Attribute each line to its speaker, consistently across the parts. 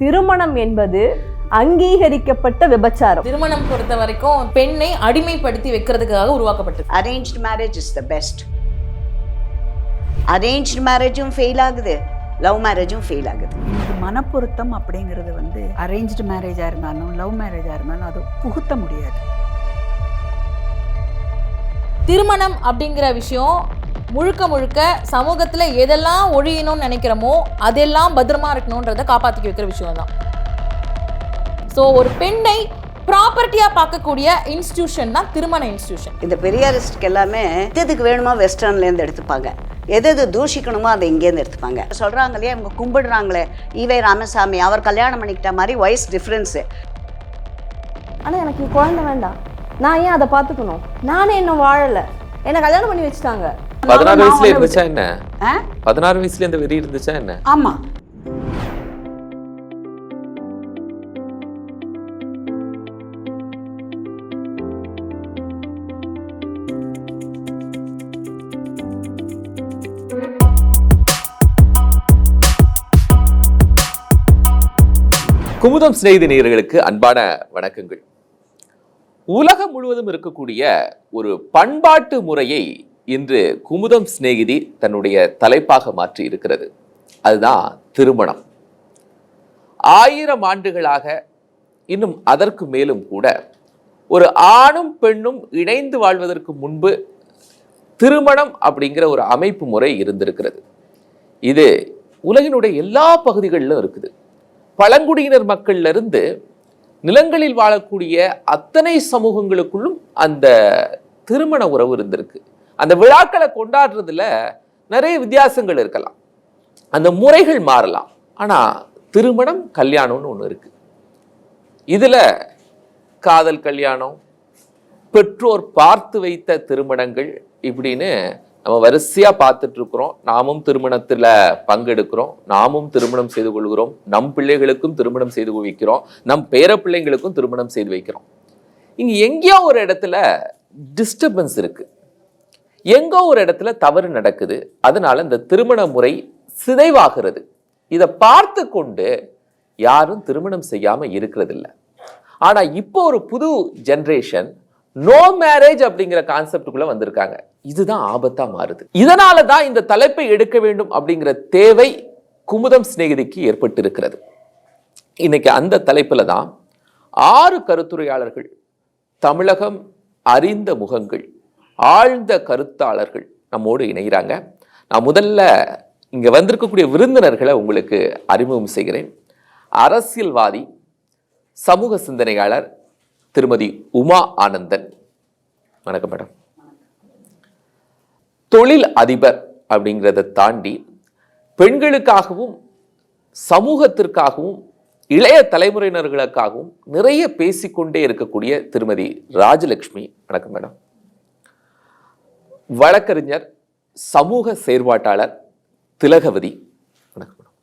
Speaker 1: திருமணம் என்பது அங்கீகரிக்கப்பட்ட விபச்சாரம்.
Speaker 2: திருமணம் பொறுத்த வரைக்கும் பெண்ணை அடிமைப்படுத்தி வைக்கிறதுக்காக உருவாக்கப்பட்டது.
Speaker 3: Arranged marriage is the best arranged மேரேஜும் fail ஆகுது. லவ் மேரேஜும் ஃபெயில் ஆகுது.
Speaker 4: மனப்பொருத்தம் அப்படிங்கிறது வந்து அரேஞ்ச்டு மேரேஜாக இருந்தாலும் லவ் மேரேஜாக இருந்தாலும் அது புகுத்த முடியாது.
Speaker 2: திருமணம் அப்படிங்கிற விஷயம் முழுக்க முழுக்க சமூகத்துல எதெல்லாம் ஒழியணும்னு நினைக்கிறோமோ அதெல்லாம் பத்திரமா இருக்கணுன்றதை காப்பாத்தி வைக்கிற விஷயம் தான் ஸோ ஒரு பெண்ணை ப்ராப்பர்ட்டியா பார்க்கக்கூடிய இன்ஸ்டிடியூஷன் தான் திருமண இன்ஸ்டிடியூஷன்
Speaker 3: இந்த பெரியாரிஸ்டுக்கு எல்லாமே எது எதுக்கு வேணுமோ வெஸ்டர்ன்லேருந்து எடுத்துப்பாங்க. எது எது தூஷிக்கணுமோ அதை இங்கேருந்து எடுத்துப்பாங்க. சொல்கிறாங்க இல்லையா இவங்க கும்பிடுறாங்களே ஈவே ராமசாமி அவர் கல்யாணம் பண்ணிக்கிட்ட மாதிரி வயசு டிஃப்ரென்ஸு
Speaker 1: ஆனா எனக்கு குழந்தை வேண்டாம். நான் ஏன் அதை பார்த்துக்கணும்? நானே இன்னும் வாழல. என்ன கல்யாணம் பண்ணி வச்சுட்டாங்க.
Speaker 5: பதினாறு வயசுல இருந்துச்சா என்ன? பதினாறு வயசுல இந்த வெறி இருந்துச்சா என்ன?
Speaker 3: ஆமாம்
Speaker 5: குமுதம் சிநேகிதி நேயர்களுக்கு அன்பான வணக்கங்கள். உலகம் முழுவதும் இருக்கக்கூடிய ஒரு பண்பாட்டு முறையை இன்று குமுதம் சிநேகிதி தன்னுடைய தலைப்பாக மாற்றி இருக்கிறது அதுதான் திருமணம். ஆயிரம் ஆண்டுகளாக இன்னும் அதற்கு மேலும் கூட ஒரு ஆணும் பெண்ணும் இணைந்து வாழ்வதற்கு முன்பு திருமணம் அப்படிங்கிற ஒரு அமைப்பு முறை இருந்திருக்கிறது. இது உலகினுடைய எல்லா பகுதிகளிலும் இருக்குது. பழங்குடியினர் மக்கள்ல இருந்து நிலங்களில் வாழக்கூடிய அத்தனை சமூகங்களுக்குள்ளும் அந்த திருமண உறவு இருந்திருக்கு. அந்த விழாக்களை கொண்டாடுறதுல நிறைய வித்தியாசங்கள் இருக்கலாம். அந்த முறைகள் மாறலாம். ஆனால் திருமணம் கல்யாணம்னு ஒன்று இருக்குது இதில் காதல் கல்யாணம் பெற்றோர் பார்த்து வைத்த திருமணங்கள் இப்படின்னு நம்ம வரிசையாக பார்த்துட்ருக்குறோம். நாமும் திருமணத்தில் பங்கெடுக்கிறோம். நாமும் திருமணம் செய்து கொள்கிறோம். நம் பிள்ளைகளுக்கும் திருமணம் செய்து வைக்கிறோம். நம் பேர பிள்ளைங்களுக்கும் திருமணம் செய்து வைக்கிறோம். இங்கே எங்கேயோ ஒரு இடத்துல டிஸ்டர்பன்ஸ் இருக்குது எங்கோ ஒரு இடத்துல தவறு நடக்குது. அதனால இந்த திருமண முறை சிதைவாகிறது. இதை பார்த்து கொண்டு யாரும் திருமணம் செய்யாமல் இருக்கிறதில்ல. ஆனால் இப்போ ஒரு புது ஜென்ரேஷன் நோ மேரேஜ் அப்படிங்கிற கான்செப்டுக்குள்ளே வந்திருக்காங்க. இதுதான் ஆபத்தாக மாறுது. இதனால தான் இந்த தலைப்பை எடுக்க வேண்டும் அப்படிங்கிற தேவை குமுதம் சிநேகிதிக்கு ஏற்பட்டு இருக்கிறது இன்னைக்கு அந்த தலைப்பில் தான் ஆறு கருத்துரையாளர்கள் தமிழகம் அறிந்த முகங்கள் ஆழ்ந்த கருத்தாளர்கள் நம்மோடு இணைகிறாங்க. நான் முதல்ல இங்க வந்திருக்கக்கூடிய விருந்தினர்களை உங்களுக்கு அறிமுகம் செய்கிறேன். அரசியல்வாதி சமூக சிந்தனையாளர் திருமதி உமா ஆனந்தன். வணக்கம் மேடம். தொழில் அதிபர் அப்படிங்கிறத தாண்டி பெண்களுக்காகவும் சமூகத்திற்காகவும் இளைய தலைமுறையினர்களுக்காகவும் நிறைய பேசிக்கொண்டே இருக்கக்கூடிய திருமதி ராஜலட்சுமி வணக்கம் மேடம். வழக்கறிஞர் சமூக செயற்பாட்டாளர் திலகவதி. வணக்கம் மேடம்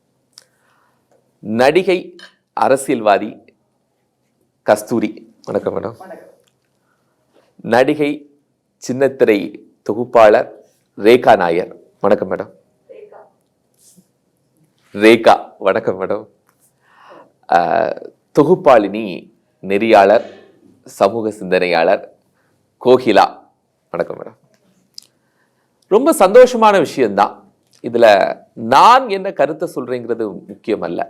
Speaker 5: நடிகை அரசியல்வாதி கஸ்தூரி. வணக்கம் மேடம். நடிகை சின்னத்திரை தொகுப்பாளர் ரேகா நாயர். வணக்கம் மேடம். ரேகா வணக்கம் மேடம். தொகுப்பாளினி நெறியாளர் சமூக சிந்தனையாளர் கோகிலா. வணக்கம் மேடம். ரொம்ப சந்தோஷமான விஷயந்தான் இதில் நான் என்ன கருத்தை சொல்கிறேங்கிறது முக்கியம் அல்ல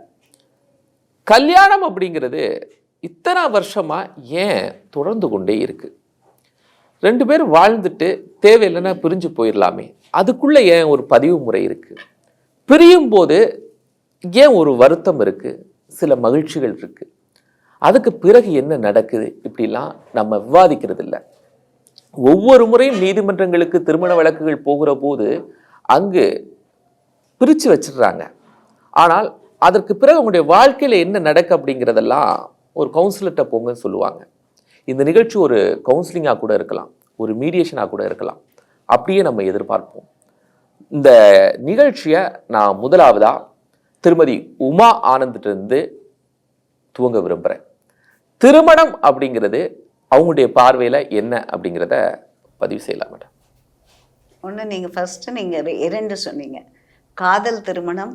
Speaker 5: கல்யாணம் அப்படிங்கிறது இத்தனை வருஷமாக ஏன் தொடர்ந்து கொண்டே இருக்குது ரெண்டு பேரும் வாழ்ந்துட்டு தேவையில்லைன்னா பிரிஞ்சு போயிடலாமே. அதுக்குள்ளே ஏன் ஒரு பதிவு முறை இருக்குது பிரியும் போது ஏன் ஒரு வருத்தம் இருக்குது சில மகிழ்ச்சிகள் இருக்குது அதுக்கு பிறகு என்ன நடக்குது? இப்படிலாம் நம்ம விவாதிக்கிறது இல்லை ஒவ்வொரு முறையும் நீதிமன்றங்களுக்கு திருமண வழக்குகள் போகிற போது அங்கு பிரித்து வச்சிடுறாங்க. ஆனால் அதற்கு பிறகு உங்களுடைய வாழ்க்கையில் என்ன நடக்கு அப்படிங்கிறதெல்லாம் ஒரு கவுன்சிலர்கிட்ட போங்கன்னு சொல்லுவாங்க. இந்த நிகழ்ச்சி ஒரு கவுன்சிலிங்காக கூட இருக்கலாம் ஒரு மீடியேஷனாக கூட இருக்கலாம். அப்படியே நம்ம எதிர்பார்ப்போம். இந்த நிகழ்ச்சியை நான் முதலாவதாக திருமதி உமா ஆனந்திட்டிருந்து துவங்க விரும்புகிறேன் திருமணம் அப்படிங்கிறது அவங்களுடைய பார்வையில் என்ன அப்படிங்கிறத பதிவு செய்யலாம் மேடம்.
Speaker 3: ஒன்று நீங்கள் ஃபஸ்ட்டு நீங்கள் இரண்டு சொன்னீங்க. காதல் திருமணம்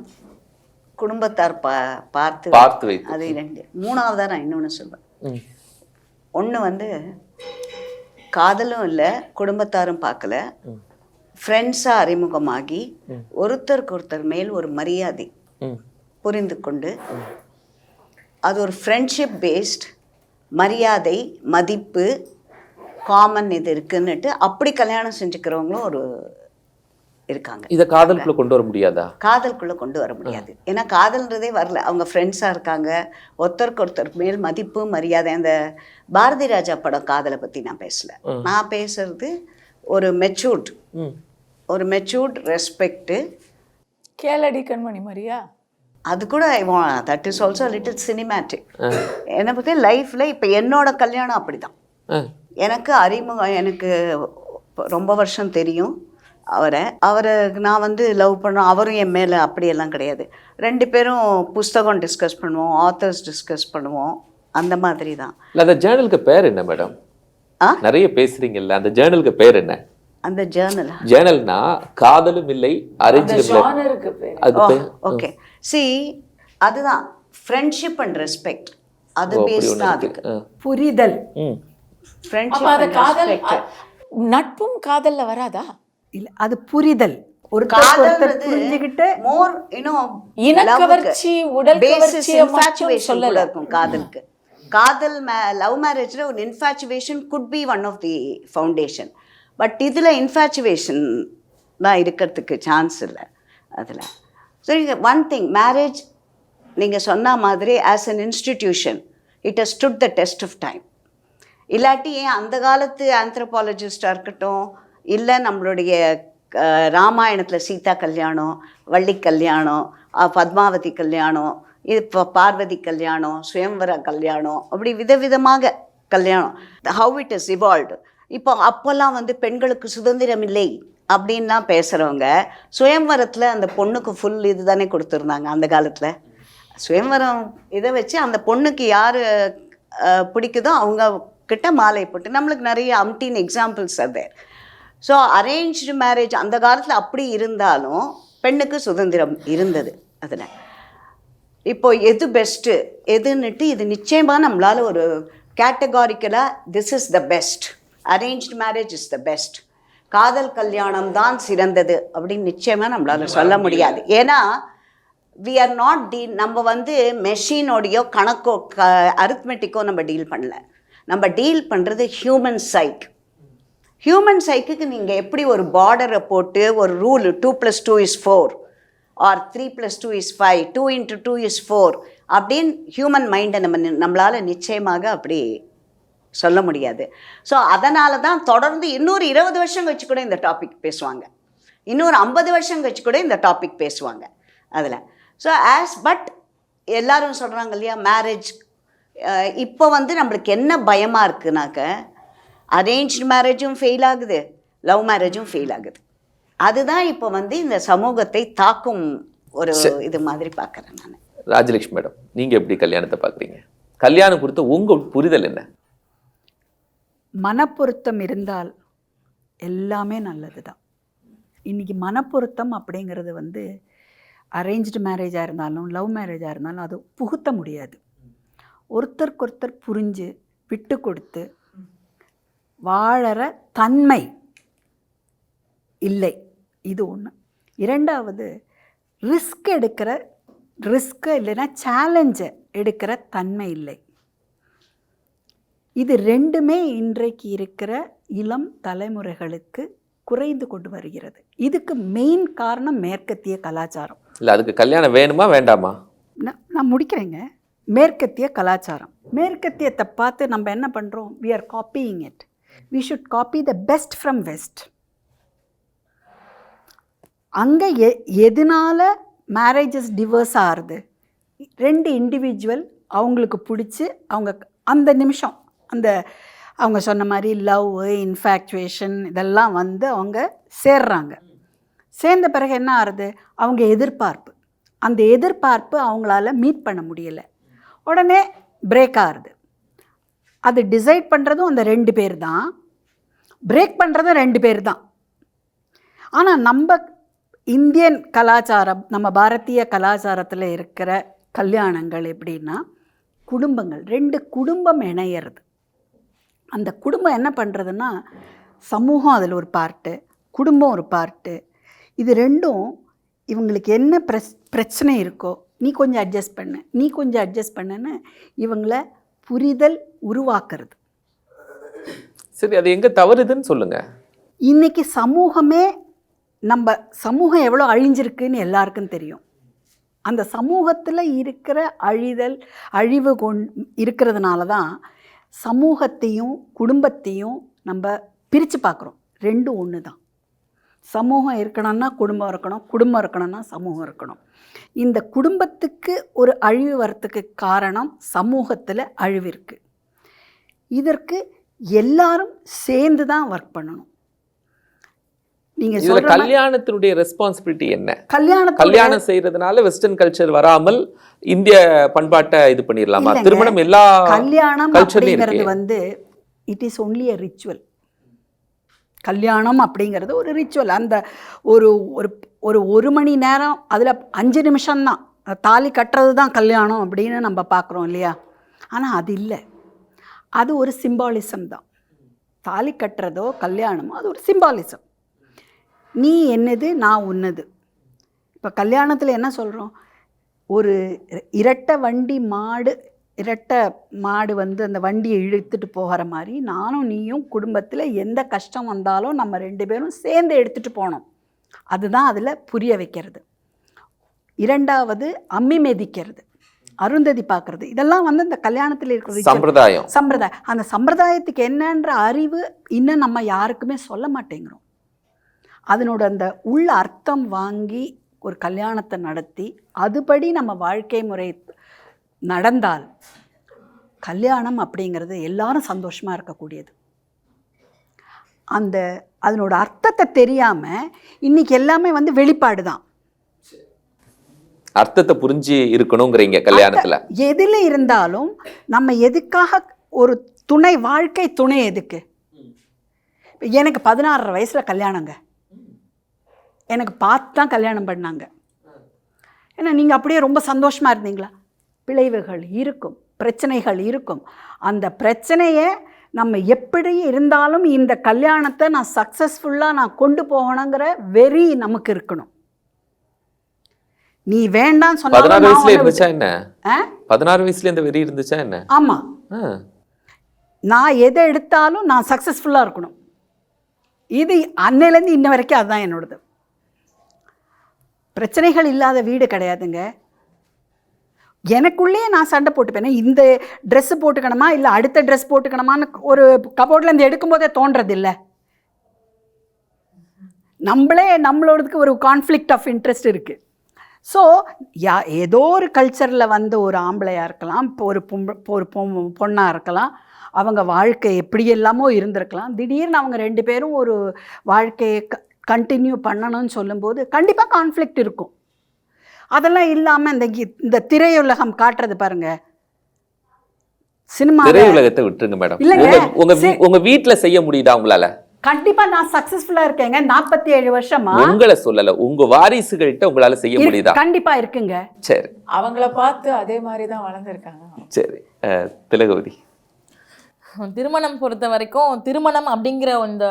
Speaker 3: குடும்பத்தார் பா பார்த்து
Speaker 5: பார்த்து வைத்து
Speaker 3: அது ரெண்டு மூணாவதா நான் இன்னொன்று சொல்வேன். ஒன்று வந்து காதலும் இல்லை குடும்பத்தாரும் பார்க்கல. ஃப்ரெண்ட்ஸாக அறிமுகமாகி ஒருத்தருக்கு ஒருத்தர் மேல் ஒரு மரியாதை. புரிந்து கொண்டு அது ஒரு ஃப்ரெண்ட்ஷிப் பேஸ்ட் மரியாதை மதிப்பு காமன் இது இருக்குன்னுட்டு அப்படி கல்யாணம் செஞ்சுக்கிறவங்களும் ஒரு இருக்காங்க.
Speaker 5: இதை காதலுக்குள்ள கொண்டு வர முடியாதா?
Speaker 3: காதலுக்குள்ள கொண்டு வர முடியாது. ஏன்னா காதல்ன்றதே வரல. அவங்க ஃப்ரெண்ட்ஸாக இருக்காங்க. ஒருத்தருக்கு ஒருத்தர் மேல் மதிப்பு மரியாதை. அந்த பாரதி ராஜா படம் காதலை பற்றி நான் பேசல. நான் பேசுறது ஒரு மெச்சூர்ட். ஒரு மெச்சூர்ட் ரெஸ்பெக்ட்டு
Speaker 4: கேளடி கண்மணி மாதிரியா?
Speaker 3: அது கூட that is also little cinematic என்னை பற்றி லைஃப்பில் இப்போ என்னோட கல்யாணம் அப்படி தான். எனக்கு அறிமுகம் எனக்கு ரொம்ப வருஷம் தெரியும் அவரை. அவரை நான் வந்து லவ் பண்ணோம் அவரும் என் மேலே அப்படியெல்லாம் கிடையாது. ரெண்டு பேரும் புஸ்தகம் டிஸ்கஸ் பண்ணுவோம் ஆத்தர்ஸ் டிஸ்கஸ் பண்ணுவோம். அந்த மாதிரி தான்
Speaker 5: இல்ல அந்த ஜேர்னலுக்கு பேர் என்ன மேடம்? நிறைய பேசுறீங்கல்ல அந்த ஜேர்னலுக்கு பேர் என்ன?
Speaker 3: அந்த ஜேர்னலா
Speaker 5: ஜேர்னல்னா காதலும் இல்லை அரேஞ்சும் இல்லை. அது
Speaker 3: ஓ
Speaker 5: பேர்?
Speaker 3: ஓகே சி அதுதான். ஃப்ரெண்ட்ஷிப் அண்ட் ரெஸ்பெக்ட் அது பேஸ் தான். அதுக்கு.
Speaker 4: புரிதல்.
Speaker 3: ஃப்ரெண்ட்ஷிப் அண்ட்
Speaker 6: காதல்
Speaker 3: ரெஸ்பெக்ட்
Speaker 6: நட்பும் காதல்ல வராதா?
Speaker 4: இல்ல அது புரிதல். ஒருத்தருக்கு ஒருத்தர் புரிஞ்சுக்கிட்டு
Speaker 3: மோர் இன்னும்
Speaker 6: இனக்கவர்ச்சி, உடல் கவர்ச்சியை மட்டும் சொல்லல.
Speaker 3: இருக்கும் காதலுக்கு. காதல் லவ் மேரேஜ்ல ஒரு infatuation could be one of the foundation but இதில் இன்ஃபேச்சுவேஷன் தான் இருக்கிறதுக்கு சான்ஸ் இல்லை அதில். சரி ஒன் திங் மேரேஜ் நீங்கள் சொன்ன மாதிரி as an institution it has stood the test of time இல்லாட்டி ஏன் அந்த காலத்து ஆந்த்ரோபாலஜிஸ்டாக இருக்கட்டும் இல்லை நம்மளுடைய ராமாயணத்தில் சீதா கல்யாணம் வள்ளி கல்யாணம் பத்மாவதி கல்யாணம் இது இப்போ பார்வதி கல்யாணம் சுயம்வர கல்யாணம் அப்படி விதவிதமாக கல்யாணம். ஹவு இட் இஸ் இவால்வ்டு இப்போ அப்போல்லாம் வந்து பெண்களுக்கு சுதந்திரம் இல்லை அப்படின்லாம் பேசுகிறவங்க சுயம்வரத்தில் அந்த பொண்ணுக்கு ஃபுல் இது தானே கொடுத்துருந்தாங்க அந்த காலத்தில். சுயம்வரம் இதை வச்சு அந்த பொண்ணுக்கு யார் பிடிக்குதோ அவங்க கிட்ட மாலை போட்டு நம்மளுக்கு நிறைய அம்டீன் எக்ஸாம்பிள்ஸ் அது. ஸோ அரேஞ்சு மேரேஜ் அந்த காலத்தில் அப்படி இருந்தாலும் பெண்ணுக்கு சுதந்திரம் இருந்தது அதில். இப்போ எது பெஸ்ட்டு எதுன்னுட்டு இது நிச்சயமாக நம்மளால் ஒரு கேட்டகாரிக்கலாக this is the best arranged marriage is the best காதல் கல்யாணம் தான் சிறந்தது அப்படின்னு நிச்சயமாக நம்மளால் சொல்ல முடியாது. ஏன்னா வி ஆர் நாட் டீல் நம்ம வந்து மெஷினோடையோ கணக்கோ க அரித்மெட்டிக்கோ நம்ம டீல் பண்ணல. நம்ம டீல் பண்ணுறது ஹியூமன் சைக் ஹியூமன் சைக்குக்கு நீங்கள் எப்படி ஒரு பார்டரை போட்டு ஒரு rule two plus two is four or three plus two is five two into two is four அப்படின்னு ஹியூமன் மைண்டை நம்ம நம்மளால நிச்சயமாக அப்படி சொல்ல முடியாது. ஸோ அதனால தான் தொடர்ந்து இன்னொரு இருபது வருஷம் கழிச்சு கூட இந்த டாபிக் பேசுவாங்க. இன்னொரு ஐம்பது வருஷம் கழிச்சு கூட இந்த டாபிக் பேசுவாங்க. அதில். ஸோ ஆஸ் பட் எல்லாரும் சொல்கிறாங்க இல்லையா மேரேஜ் இப்போ வந்து நம்மளுக்கு என்ன பயமாக இருக்குனாக்க அரேஞ்ச்டு மேரேஜும் ஃபெயில் ஆகுது லவ் மேரேஜும் ஃபெயில் ஆகுது. அதுதான் இப்போ வந்து இந்த சமூகத்தை தாக்கும் ஒரு இது மாதிரி பார்க்குறேன் நான்.
Speaker 5: ராஜலட்சுமி மேடம் நீங்க எப்படி கல்யாணத்தை பாக்குறீங்க கல்யாணம் குறித்த உங்க புரிதல் என்ன?
Speaker 4: மனப்பொருத்தம் இருந்தால் எல்லாமே நல்லது தான் இன்றைக்கி மனப்பொருத்தம் அப்படிங்கிறது வந்து அரேஞ்ச்டு மேரேஜாக இருந்தாலும் லவ் மேரேஜாக இருந்தாலும் அது புகுத்த முடியாது. ஒருத்தருக்கொருத்தர் புரிஞ்சு விட்டு கொடுத்து வாழற தன்மை இல்லை. இது ஒன்று இரண்டாவது ரிஸ்க் எடுக்கிற ரிஸ்க்கு இல்லைன்னா சேலஞ்சை எடுக்கிற தன்மை இல்லை. இது ரெண்டுமே இன்றைக்கு இருக்கிற இளம் தலைமுறைகளுக்கு குறைந்து கொண்டு வருகிறது. இதுக்கு மெயின் காரணம் மேற்கத்திய கலாச்சாரம்.
Speaker 5: இல்ல அதுக்கு கல்யாணம் வேணுமா வேண்டாமா?
Speaker 4: நான் நான் முடிக்கிறேங்க. மேற்கத்திய கலாச்சாரம். மேற்கத்தியத்தை பார்த்து நம்ம என்ன பண்ணுறோம் we are copying it we should copy the best from west அங்கே எ எதனால மேரேஜஸ் டிவர்ஸ் ஆகுது? ரெண்டு இண்டிவிஜுவல் அவங்களுக்கு பிடிச்சி அவங்க அந்த நிமிஷம் அந்த அவங்க சொன்ன மாதிரி லவ் இன்ஃபேக்சுவேஷன் இதெல்லாம் வந்து அவங்க சேர்றாங்க. சேர்ந்த பிறகு என்ன ஆகுது அவங்க எதிர்பார்ப்பு. அந்த எதிர்பார்ப்பு அவங்களால மீட் பண்ண முடியலை. உடனே பிரேக் ஆகுது அது டிசைட் பண்ணுறதும் அந்த ரெண்டு பேர் தான். பிரேக் பண்ணுறதும் ரெண்டு பேர் தான். ஆனால் நம்ம இந்தியன் கலாச்சாரம் நம்ம பாரதிய கலாச்சாரத்தில் இருக்கிற கல்யாணங்கள் எப்படின்னா குடும்பங்கள். ரெண்டு குடும்பம் இணையிறது. அந்த குடும்பம் என்ன பண்ணுறதுன்னா சமூகம் அதில் ஒரு பார்ட்டு குடும்பம் ஒரு பார்ட்டு இது ரெண்டும் இவங்களுக்கு என்ன பிரச் பிரச்சனை இருக்கோ நீ கொஞ்சம் அட்ஜஸ்ட் பண்ணு நீ கொஞ்சம் அட்ஜஸ்ட் பண்ணுன்னு இவங்கள புரிதல் உருவாக்குறது.
Speaker 5: சரி அது எங்க தவறுதுன்னு சொல்லுங்க.
Speaker 4: இன்னைக்கு சமூகமே நம்ம சமூகம் எவ்வளோ அழிஞ்சிருக்குன்னு எல்லாருக்கும் தெரியும். அந்த சமூகத்தில் இருக்கிற அழிதல் அழிவு கொண் இருக்கிறதுனால தான் சமூகத்தையும் குடும்பத்தையும் நம்ம பிரித்து பார்க்குறோம். ரெண்டும் ஒன்று தான். சமூகம் இருக்கணும்னா குடும்பம் இருக்கணும் குடும்பம் இருக்கணும்னா சமூகம் இருக்கணும். இந்த குடும்பத்துக்கு ஒரு அழிவு வரத்துக்கு காரணம் சமூகத்தில் அழிவு இருக்குது இதற்கு எல்லாரும் சேர்ந்து தான் ஒர்க் பண்ணணும். நீங்கள்
Speaker 5: இதுல கல்யாணத்தினுடைய ரெஸ்பான்சிபிலிட்டி என்ன?
Speaker 4: கல்யாணத்துடைய
Speaker 5: கல்யாணம் செய்யறதுனால வெஸ்டர்ன் கல்ச்சர் வராமல் இந்திய பண்பாட்டை இது பண்ணிடலாமா. திருமணம் எல்லா
Speaker 4: கல்யாணம் அப்படிங்கிறது வந்து it is only a ritual கல்யாணம் அப்படிங்கிறது ஒரு ரிச்சுவல் அந்த ஒரு ஒரு ஒரு ஒரு மணி நேரம் அதில் அஞ்சு நிமிஷம்தான். தாலி கட்டுறது தான் கல்யாணம் அப்படின்னு நம்ம பார்க்குறோம் இல்லையா? ஆனால் அது இல்லை. அது ஒரு சிம்பாலிசம் தான். தாலி கட்டுறதோ கல்யாணமோ அது ஒரு சிம்பாலிசம் நீ என்னது நான் உன்னது. இப்போ கல்யாணத்தில் என்ன சொல்கிறோம் ஒரு இரட்டை வண்டி மாடு இரட்டை மாடு வந்து அந்த வண்டியை இழுத்துட்டு போகிற மாதிரி நானும் நீயும் குடும்பத்தில் எந்த கஷ்டம் வந்தாலும் நம்ம ரெண்டு பேரும் சேர்ந்து எடுத்துகிட்டு போனோம் அதுதான் அதில் புரிய வைக்கிறது. இரண்டாவது அம்மி மிதிக்கிறது அருந்ததி பார்க்கறது. இதெல்லாம் வந்து இந்த கல்யாணத்தில் இருக்கிற ritual.
Speaker 5: சம்பிரதாயம்.
Speaker 4: சம்பிரதாயம். அந்த சம்பிரதாயத்துக்கு என்னன்ற அறிவு இன்னும் நம்ம யாருக்குமே சொல்ல மாட்டேங்கிறோம். அதனோட அந்த உள்ள அர்த்தம் வாங்கி ஒரு கல்யாணத்தை நடத்தி அதுபடி நம்ம வாழ்க்கை முறை நடந்தால் கல்யாணம் அப்படிங்கிறது எல்லாரும் சந்தோஷமாக இருக்கக்கூடியது. அந்த அதனோட அர்த்தத்தை தெரியாமல் இன்னைக்கு எல்லாமே வந்து வெளிப்பாடு தான்.
Speaker 5: அர்த்தத்தை புரிஞ்சு இருக்கணுங்கிறீங்க கல்யாணத்துல.
Speaker 4: எதில் இருந்தாலும் நம்ம எதுக்காக ஒரு துணை வாழ்க்கை துணை எதுக்கு? எனக்கு பதினாறரை வயசில் கல்யாணங்க. எனக்கு பார்த்து தான் கல்யாணம் பண்ணாங்க. ஏன்னா நீங்கள் அப்படியே ரொம்ப சந்தோஷமாக இருந்தீங்களா? பிழைவுகள் இருக்கும் பிரச்சனைகள் இருக்கும். அந்த பிரச்சனையை நம்ம எப்படி இருந்தாலும் இந்த கல்யாணத்தை நான் சக்ஸஸ்ஃபுல்லாக நான் கொண்டு போகணுங்கிற வெறி நமக்கு இருக்கணும். நீ வேண்டாம்
Speaker 5: பதினாறு வயசுல
Speaker 4: சொன்னா
Speaker 5: இருந்துச்சா என்ன? பதினாறு வயசுல இந்த வெறி இருந்துச்சா என்ன?
Speaker 4: ஆமாம்
Speaker 5: ஆ.
Speaker 4: நான் எதை எடுத்தாலும் நான் சக்ஸஸ்ஃபுல்லாக இருக்கணும். இது அன்னையிலேருந்து இன்ன வரைக்கும் அதுதான் என்னோடது. பிரச்சனைகள் இல்லாத வீடு கிடையாதுங்க. எனக்குள்ளேயே நான் சண்டை போட்டுப்பேன் இந்த ட்ரெஸ்ஸு போட்டுக்கணுமா இல்லை அடுத்த ட்ரெஸ் போட்டுக்கணுமான்னு ஒரு கபோர்ட்லேருந்து எடுக்கும்போதே தோன்றது நம்மளே நம்மளோடதுக்கு ஒரு கான்ஃப்ளிக்ட் ஆஃப் இன்ட்ரெஸ்ட் இருக்குது ஸோ யா ஏதோ ஒரு கல்ச்சரில் வந்த ஒரு ஆம்பளையாக இருக்கலாம் இப்போ ஒரு பொம்பை ஒரு பொ- பொண்ணாக இருக்கலாம் அவங்க வாழ்க்கை எப்படி எல்லாமோ இருந்திருக்கலாம். திடீர்னு அவங்க ரெண்டு பேரும் ஒரு வாழ்க்கையை க கண்டினியூ பண்ணணும்னு சொல்லும்போது கண்டிப்பாக கான்ஃப்ளிக்ட் இருக்கும். அதெல்லாம் இல்லாமல் இந்த கி- இந்த திரையுலகம் காட்டுறது பாருங்க. சினிமா
Speaker 5: திரையுலகத்தை விட்டுருங்க மேடம்.
Speaker 4: இல்லைங்க.
Speaker 5: உங்க உங்க வீ- உங்க வீட்ல செய்ய முடியுதா உங்களால?
Speaker 4: கண்டிப்பாக நான் சக்ஸஸ்ஃபுல்லாக இருக்கேங்க. நாற்பத்தி ஏழு வருஷமா
Speaker 5: உங்களை சொல்லல. உங்க வாரிசுகள்கிட்ட உங்களால செய்ய முடியுதா?
Speaker 4: கண்டிப்பாக இருக்குங்க.
Speaker 5: சரி.
Speaker 6: அவங்கள பார்த்து அதே மாதிரி தான் வளர்ந்துருக்காங்க.
Speaker 5: சரி. அஹ், திலகவதி.
Speaker 2: திருமணம் பொறுத்த வரைக்கும் திருமணம் அப்படிங்கிற இந்த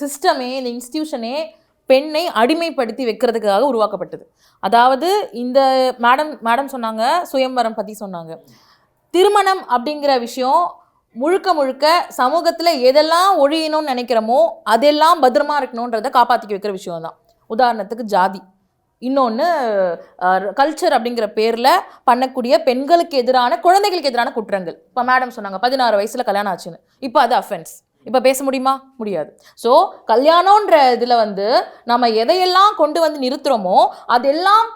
Speaker 2: சிஸ்டமே இந்த இன்ஸ்டிடியூஷனே பெண்ணை அடிமைப்படுத்தி வைக்கிறதுக்காக உருவாக்கப்பட்டது. அதாவது இந்த மேடம் மேடம் சொன்னாங்க சுயம்வரம் பற்றி சொன்னாங்க. திருமணம் அப்படிங்கிற விஷயம் முழுக்க முழுக்க சமூகத்தில் எதெல்லாம் ஒழியணும்னு நினைக்கிறோமோ அதெல்லாம் பத்திரமா இருக்கணுன்றதை காப்பாற்றிக்க வைக்கிற விஷயம் தான் உதாரணத்துக்கு ஜாதி. இன்னொன்று கல்ச்சர் அப்படிங்கிற பேரில் பண்ணக்கூடிய பெண்களுக்கு எதிரான குழந்தைகளுக்கு எதிரான குற்றங்கள். இப்போ மேடம் சொன்னாங்க பதினாறு வயசில் கல்யாணம் ஆச்சுன்னு. இப்போ அது அஃபென்ஸ் இப்போ பேச முடியுமா? முடியாது. ஸோ கல்யாணன்ற இதில் வந்து நம்ம எதையெல்லாம் கொண்டு வந்து நிறுத்துகிறோமோ அதெல்லாம்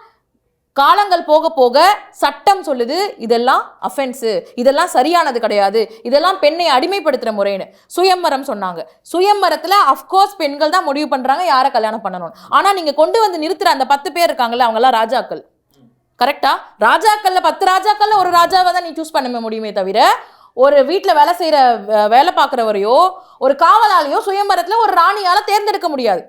Speaker 2: காலங்கள் போக போக சட்டம் சொல்லுது இதெல்லாம் அஃபென்ஸு இதெல்லாம் சரியானது கிடையாது இதெல்லாம் பெண்ணை அடிமைப்படுத்துகிற முறைன்னு. சுயம்பரம் சொன்னாங்க. சுயம்பரத்தில் அஃப்கோர்ஸ் பெண்கள் தான் முடிவு பண்ணுறாங்க யாரை கல்யாணம் பண்ணணும். ஆனால் நீங்கள் கொண்டு வந்து நிறுத்துகிற அந்த பத்து பேர் இருக்காங்களே அவங்களாம் ராஜாக்கள். கரெக்டா ராஜாக்கள்ல பத்து ராஜாக்கள்ல ஒரு ராஜாவை தான் நீ சூஸ் பண்ண முடியுமே தவிர ஒரு வீட்டில் வேலை செய்கிற வேலை பார்க்குறவரையோ ஒரு காவலாளியோ சுயம்பரத்தில் ஒரு ராணியால் தேர்ந்தெடுக்க முடியாது.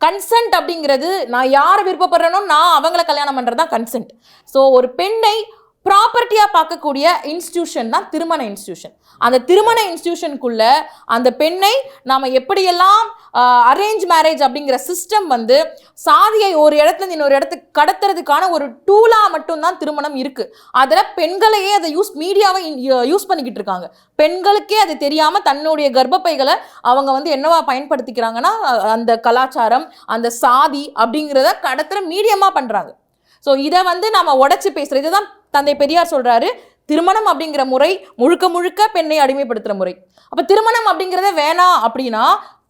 Speaker 2: கன்சென்ட் அப்படிங்கிறது நான் யாரை விருப்பப்படுறேனோ நான் அவங்கள கல்யாணம் பண்ணுறது தான் கன்சென்ட் ஸோ ஒரு பெண்ணை ப்ராப்பர்ட்டியாக பார்க்கக்கூடிய இன்ஸ்டியூஷன் தான் திருமண இன்ஸ்டியூஷன் அந்த திருமண இன்ஸ்டியூஷனுக்குள்ள அந்த பெண்ணை நாம் எப்படியெல்லாம் அரேஞ்ச் மேரேஜ் அப்படிங்கிற சிஸ்டம் வந்து சாதியை ஒரு இடத்துல இருந்து இன்னொரு இடத்துக்கு கடத்துறதுக்கான ஒரு டூலாக மட்டும்தான் திருமணம் இருக்குது அதில் பெண்களையே அதை யூஸ் மீடியாவை யூஸ் பண்ணிக்கிட்டு இருக்காங்க. பெண்களுக்கே அது தெரியாமல் தன்னுடைய கர்ப்பப்பைகளை அவங்க வந்து என்னவா பயன்படுத்திக்கிறாங்கன்னா அந்த கலாச்சாரம் அந்த சாதி அப்படிங்கிறத கடத்துகிற மீடியமாக பண்ணுறாங்க ஸோ இதை வந்து நம்ம உடச்சி பேசுகிறது இதுதான் தந்தை பெரியார் சொல்கிறாரு திருமணம் அப்படிங்கிற முறை முழுக்க முழுக்க பெண்ணை அடிமைப்படுத்துகிற முறை. அப்போ திருமணம் அப்படிங்கிறத வேணாம் அப்படின்னா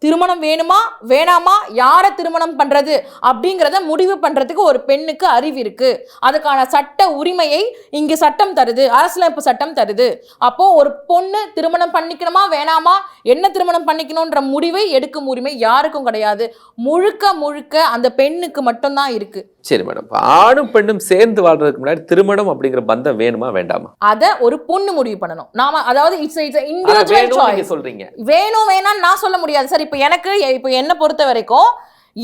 Speaker 2: திருமணம் வேணுமா வேணாமா யாரை திருமணம் பண்ணுறது அப்படிங்கிறத முடிவு பண்ணுறதுக்கு ஒரு பெண்ணுக்கு அறிவு இருக்குது அதுக்கான சட்ட உரிமையை இங்கே சட்டம் தருது அரசியலமைப்பு சட்டம் தருது. அப்போது ஒரு பொண்ணு திருமணம் பண்ணிக்கணுமா வேணாமா என்ன திருமணம் பண்ணிக்கணுன்ற முடிவை எடுக்கும் உரிமை யாருக்கும் கிடையாது. முழுக்க முழுக்க அந்த பெண்ணுக்கு மட்டும்தான் இருக்குது
Speaker 5: சரி மேடம். ஆணும் பெண்ணும் சேர்ந்து வாழ்றதுக்கு முன்னாடி திருமணம் அப்படிங்கிற பந்தம் வேணுமா வேண்டாமா?
Speaker 2: அதை ஒரு பொண்ணு முடிவு பண்ணணும். நாம அதாவது இட்ஸ் இட்ஸ் இண்டிவிஜுவல் சாய்ஸ்
Speaker 5: சொல்றீங்க.
Speaker 2: வேணும் வேணாம்னு நான் சொல்ல முடியாது. சார் இப்போ எனக்கு இப்போ என்னை பொறுத்த வரைக்கும்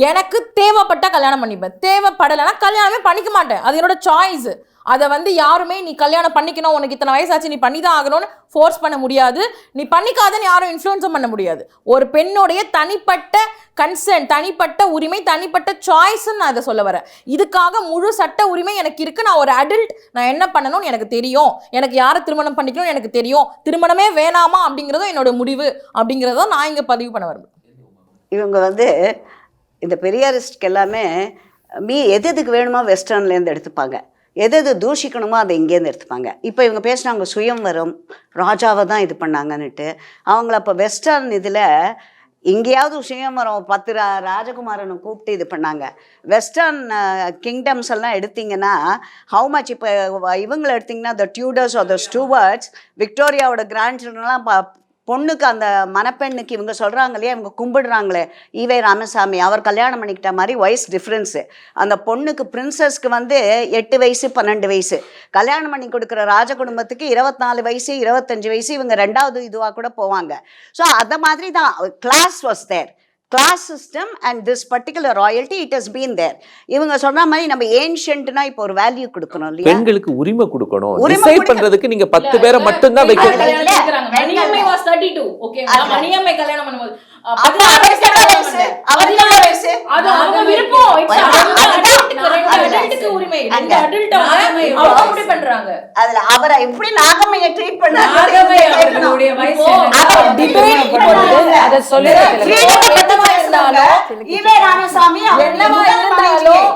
Speaker 2: எனக்கு தேவைப்பட்ட கல்யாணம் பண்ணிப்பேன். தேவைப்படலைன்னா கல்யாணமே பண்ணிக்க மாட்டேன். அது என்னோட சாய்ஸ் அதை வந்து யாருமே நீ கல்யாணம் பண்ணிக்கணும் உனக்கு இத்தனை வயசாச்சு நீ பண்ணி தான் ஆகணும்னு ஃபோர்ஸ் பண்ண முடியாது. நீ பண்ணிக்காதன்னு யாரும் இன்ஃப்ளூயன்ஸும் பண்ண முடியாது. ஒரு பெண்ணுடைய தனிப்பட்ட கன்சர்ன் தனிப்பட்ட உரிமை தனிப்பட்ட சாய்ஸ்ன்னு நான் அதை சொல்ல வரேன். இதுக்காக முழு சட்ட உரிமை எனக்கு இருக்குது நான் ஒரு அடல்ட் நான் என்ன பண்ணணும்னு எனக்கு தெரியும். எனக்கு யாரை திருமணம் பண்ணிக்கணும்னு எனக்கு தெரியும். திருமணமே வேணாமா அப்படிங்கிறதும் என்னோட முடிவு அப்படிங்கிறத நான் இங்கே பதிவு பண்ண வரேன்.
Speaker 3: இவங்க வந்து இந்த பெரியாரிஸ்ட்க்கு எல்லாமே மீ எது எதுக்கு வேணுமோ வெஸ்டர்ன்லேருந்து எடுத்துப்பாங்க. எது எது தூஷிக்கணுமோ அதை இங்கேருந்து எடுத்துப்பாங்க. இப்போ இவங்க பேசுனாங்க சுயம்வரம் ராஜாவை தான் இது பண்ணாங்கன்னுட்டு. அவங்கள அப்போ வெஸ்டர்ன் இதில் எங்கேயாவது சுயம்வரம் பத்து ரா ராஜகுமாரனை கூப்பிட்டு இது பண்ணாங்க. வெஸ்டர்ன் கிங்டம்ஸ் எல்லாம் எடுத்தீங்கன்னா ஹவு மச் இப்போ இவங்களை எடுத்தீங்கன்னா the Tudors are the Stuarts விக்டோரியாவோட grand சில்ட்ரன்லாம் ப பொண்ணுக்கு அந்த மணப்பெண்ணுக்கு இவங்க சொல்கிறாங்க இல்லையா இவங்க கும்பிடுறாங்களே. ஈவே ராமசாமி அவர் கல்யாணம் பண்ணிக்கிட்ட மாதிரி வயசு டிஃப்ரென்ஸு அந்த பொண்ணுக்கு பிரின்சஸ்க்கு வந்து எட்டு வயசு பன்னெண்டு வயசு. கல்யாணம் பண்ணி கொடுக்குற ராஜ குடும்பத்துக்கு இருபத்தாலு வயசு இருபத்தஞ்சு வயசு இவங்க ரெண்டாவது இதுவாக கூட போவாங்க. ஸோ அந்த மாதிரி தான் class was there class system and this particular royalty it has been there இவங்க சொன்ன மாதிரி நம்ம ஏன்ஷியன்ட்னா இப்போ ஒரு வேல்யூ கொடுக்கணும் இல்லையா
Speaker 5: பெண்களுக்கு உரிமை கொடுக்கணும்
Speaker 3: உரிமை
Speaker 5: பண்றதுக்கு நீங்க பத்து பேரை மட்டும்தான் வைக்கணும்
Speaker 3: இல்ல, இல்ல.
Speaker 2: மணியம்மை was 32 okay
Speaker 3: அது-
Speaker 2: மணியம்மை கல்யாணம் பண்ணும்போது அது அவங்க விருப்பம். உரிமை. அப்படி பண்றாங்க?
Speaker 3: அதுல அவரை எப்படி ட்ரீட்
Speaker 6: அதை
Speaker 3: ஈவே ராமசாமி
Speaker 2: என்னவா இருந்தாலும்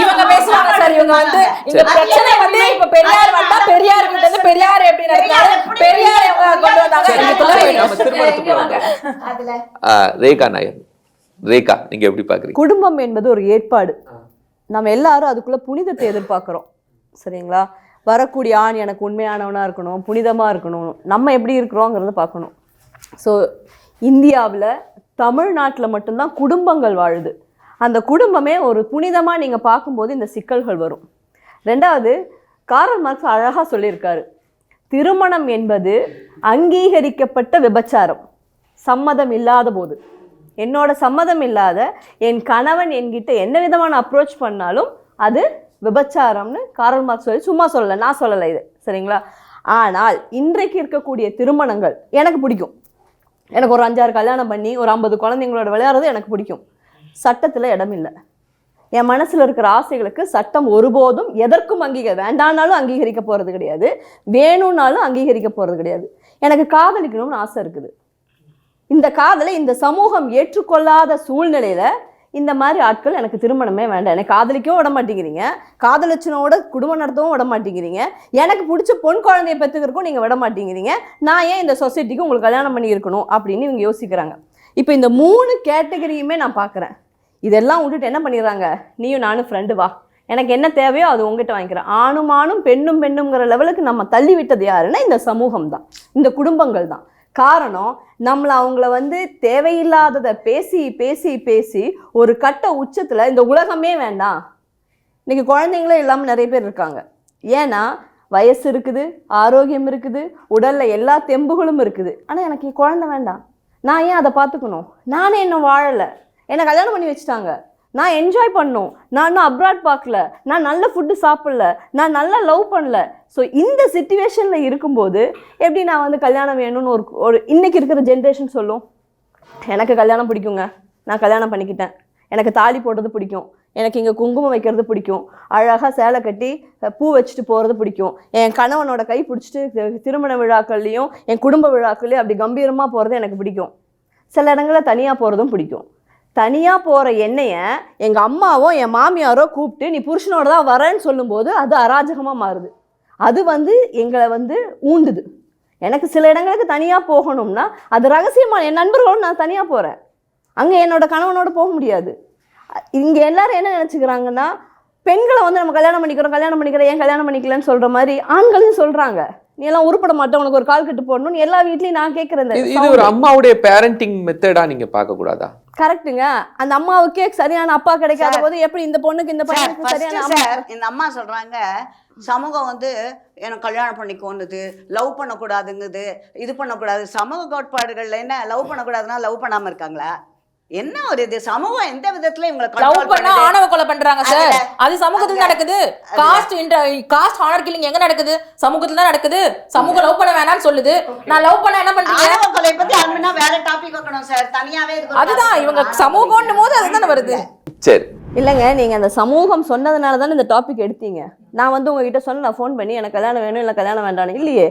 Speaker 2: இவங்க பேசுவாங்க சார் இவங்க வந்து இந்த பிரச்சனை வந்து இப்ப பெரியார் வந்தா பெரியார் கிட்ட இருந்து பெரியார் எப்படி நடந்தாரு பெரியார் கொண்டு வந்தாங்க.
Speaker 5: ரேகா நாயர். ரேகா நீங்க எப்படி பாக்குறீங்க?
Speaker 1: குடும்பம் என்பது ஒரு ஏற்பாடு. நம்ம எல்லாரும் அதுக்குள்ள புனிதத்தை எதிர்பார்க்குறோம். சரிங்களா? வரக்கூடிய ஆண் எனக்கு உண்மையானவனா இருக்கணும் புனிதமா இருக்கணும். நம்ம எப்படி இருக்கிறோங்கிறத பார்க்கணும். ஸோ இந்தியாவில் தமிழ்நாட்டில் மட்டும்தான் குடும்பங்கள் வாழுது. அந்த குடும்பமே ஒரு புனிதமாக நீங்கள் பார்க்கும்போது இந்த சிக்கல்கள் வரும். ரெண்டாவது காரல் மார்க்ஸ் அழகாக சொல்லியிருக்காரு. திருமணம் என்பது அங்கீகரிக்கப்பட்ட விபச்சாரம். சம்மதம் இல்லாத போது. என்னோட சம்மதம் இல்லாத என் கணவன் என்கிட்ட என்ன விதமான அப்ரோச் பண்ணாலும் அது விபச்சாரம்னு காரல் மார்க் சொல்லி சும்மா சொல்லலை நான் சொல்லலை இது. சரிங்களா? ஆனால் இன்றைக்கு இருக்கக்கூடிய திருமணங்கள் எனக்கு பிடிக்கும். எனக்கு ஒரு அஞ்சாறு கல்யாணம் பண்ணி ஒரு ஐம்பது குழந்தைங்களோட விளையாடுறது எனக்கு பிடிக்கும். சட்டத்தில் இடம் இல்லை. என் மனசில் இருக்கிற ஆசைகளுக்கு சட்டம் ஒருபோதும் எதற்கும் அங்கீக வேண்டானாலும் அங்கீகரிக்க போகிறது கிடையாது. வேணும்னாலும் அங்கீகரிக்க போகிறது கிடையாது. எனக்கு காதலிக்கணும்னு ஆசை இருக்குது. இந்த காதலை இந்த சமூகம் ஏற்றுக்கொள்ளாத சூழ்நிலையில் இந்த மாதிரி ஆட்கள் எனக்கு திருமணமே வேண்டாம். எனக்கு காதலிக்கவும் விட மாட்டேங்கிறீங்க. காதலிச்சனோட குடும்பம் நடத்தவும் விட மாட்டேங்கிறீங்க. எனக்கு பிடிச்ச பொன் குழந்தைய பெற்றுக்கிறக்கும் நீங்கள் விட மாட்டேங்கிறீங்க. நான் ஏன் இந்த சொசைட்டிக்கு உங்களுக்கு கல்யாணம் பண்ணி இருக்கணும் அப்படின்னு இவங்க யோசிக்கிறாங்க. இப்போ இந்த மூணு கேட்டகரியுமே நான் பார்க்குறேன் இதெல்லாம் விட்டுட்டு என்ன பண்ணிடுறாங்க? நீயும் நானும் ஃப்ரெண்டு வா. எனக்கு என்ன தேவையோ அது உங்ககிட்ட வாங்கிக்கிறேன். ஆணும் ஆணும் பெண்ணும் பெண்ணுங்கிற லெவலுக்கு நம்ம தள்ளி விட்டது யாருன்னா இந்த சமூகம் தான் இந்த குடும்பங்கள் தான். காரணம் நம்மளை அவங்கள வந்து தேவையில்லாததை பேசி பேசி பேசி ஒரு கட்ட உச்சத்தில் இந்த உலகமே வேண்டாம். இன்றைக்கி குழந்தைங்களே இல்லாமல் நிறைய பேர் இருக்காங்க. ஏன்னா வயசு இருக்குது ஆரோக்கியம் இருக்குது உடலில் எல்லா தெம்புகளும் இருக்குது. ஆனால் எனக்கு குழந்தை வேண்டாம். நான் ஏன் அதை பார்த்துக்கணும்? நானே இன்னும் வாழலை. என்னை கல்யாணம் பண்ணி வச்சுட்டாங்க. நான் என்ஜாய் பண்ணணும் நான் இன்னும் அப்ராட் பார்க்கல. நான் நல்ல ஃபுட்டு சாப்பிடல. நான் நல்லா லவ் பண்ணல. ஸோ இந்த சுச்சுவேஷனில் இருக்கும்போது எப்படி நான் வந்து கல்யாணம் வேணும்னு ஒரு ஒரு இன்றைக்கி இருக்கிற ஜென்ரேஷன் சொல்லும்? எனக்கு கல்யாணம் பிடிக்குங்க. நான் கல்யாணம் பண்ணிக்கிட்டேன். எனக்கு தாலி போடுறது பிடிக்கும். எனக்கு இங்கே குங்குமம் வைக்கிறது பிடிக்கும். அழகாக சேலை கட்டி பூ வச்சுட்டு போகிறது பிடிக்கும். என் கணவனோட கை பிடிச்சிட்டு திருமண விழாக்கள்லேயும் என் குடும்ப விழாக்கள்லேயும் அப்படி கம்பீரமாக போகிறது எனக்கு பிடிக்கும். சில இடங்களில் தனியாக போகிறதும் பிடிக்கும். தனியாக போகிற என்னைய எங்கள் அம்மாவோ என் மாமியாரோ கூப்பிட்டு நீ புருஷனோட தான் வரேன்னு சொல்லும்போது அது அராஜகமாக மாறுது. அது வந்து எங்களை வந்து ஊண்டுது. எனக்கு சில இடங்களுக்கு தனியாக போகணும்னா அது ரகசியமாக என் நண்பர்களோடு நான் தனியாக போகிறேன் அங்கே என்னோட கணவனோட போக முடியாது. இங்கே எல்லோரும் என்ன நினச்சிக்கிறாங்கன்னா பெண்களை வந்து நம்ம கல்யாணம் பண்ணிக்கிறோம் கல்யாணம் பண்ணிக்கிறோம் ஏன் கல்யாணம் பண்ணிக்கலன்னு சொல்கிற மாதிரி ஆண்களையும் சொல்கிறாங்க நீ எல்லாம் உருப்பட மாட்டேன் உனக்கு ஒரு கால் கட்டு போடணும்னு எல்லா வீட்லேயும் நான் கேட்குறேன்
Speaker 5: இது இது ஒரு அம்மாவுடைய பேரண்டிங் மெத்தடா நீங்க பார்க்க கூடாதா?
Speaker 1: கரெக்ட்டுங்க அந்த அம்மாவுக்கே சரியான அப்பா கிடைக்காத. போது எப்படி இந்த பொண்ணுக்கு இந்த பையனுக்கு சரியான
Speaker 3: இந்த அம்மா சொல்றாங்க சமூகம் வந்து எனக்கு கல்யாணம் பண்ணிக்கோன்னுது லவ் பண்ணக்கூடாதுங்குது இது பண்ணக்கூடாது. சமூக கோட்பாடுகள்ல என்ன லவ் பண்ணக்கூடாதுன்னா லவ் பண்ணாம இருக்காங்களா? என்ன ஒரு இது? சமூகம் எந்த விதத்துல இவங்களை
Speaker 2: லவ் பண்ணா? ஆணவ கொலை பண்றாங்க சார் அது சமூகத்துல நடக்குது. காஸ்ட் காஸ்ட் ஆனர் கில்லிங் எங்க நடக்குது? சமூகத்துல தான் நடக்குது. சமூகம் லவ் பண்ண வேணாம்னு சொல்லுது. நான் லவ் பண்ண என்ன பண்றீங்க?
Speaker 3: ஆணவ கொலை பத்தி அனுப்பினா வேற டாபிக் வைக்கணும் சார் தனியாவே இதுக்கு ஒரு
Speaker 2: அதுதான். இவங்க. சமூகம்னும் போது அதுதானே வருது.
Speaker 5: சரி.
Speaker 1: இல்லைங்க நீங்கள் அந்த சமூகம் சொன்னதுனால தானே இந்த டாபிக் எடுத்தீங்க. நான் வந்து உங்ககிட்ட சொன்ன நான் ஃபோன் பண்ணி எனக்கு கல்யாணம் வேணும் இல்லை கல்யாணம் வேண்டாம் இல்லையே.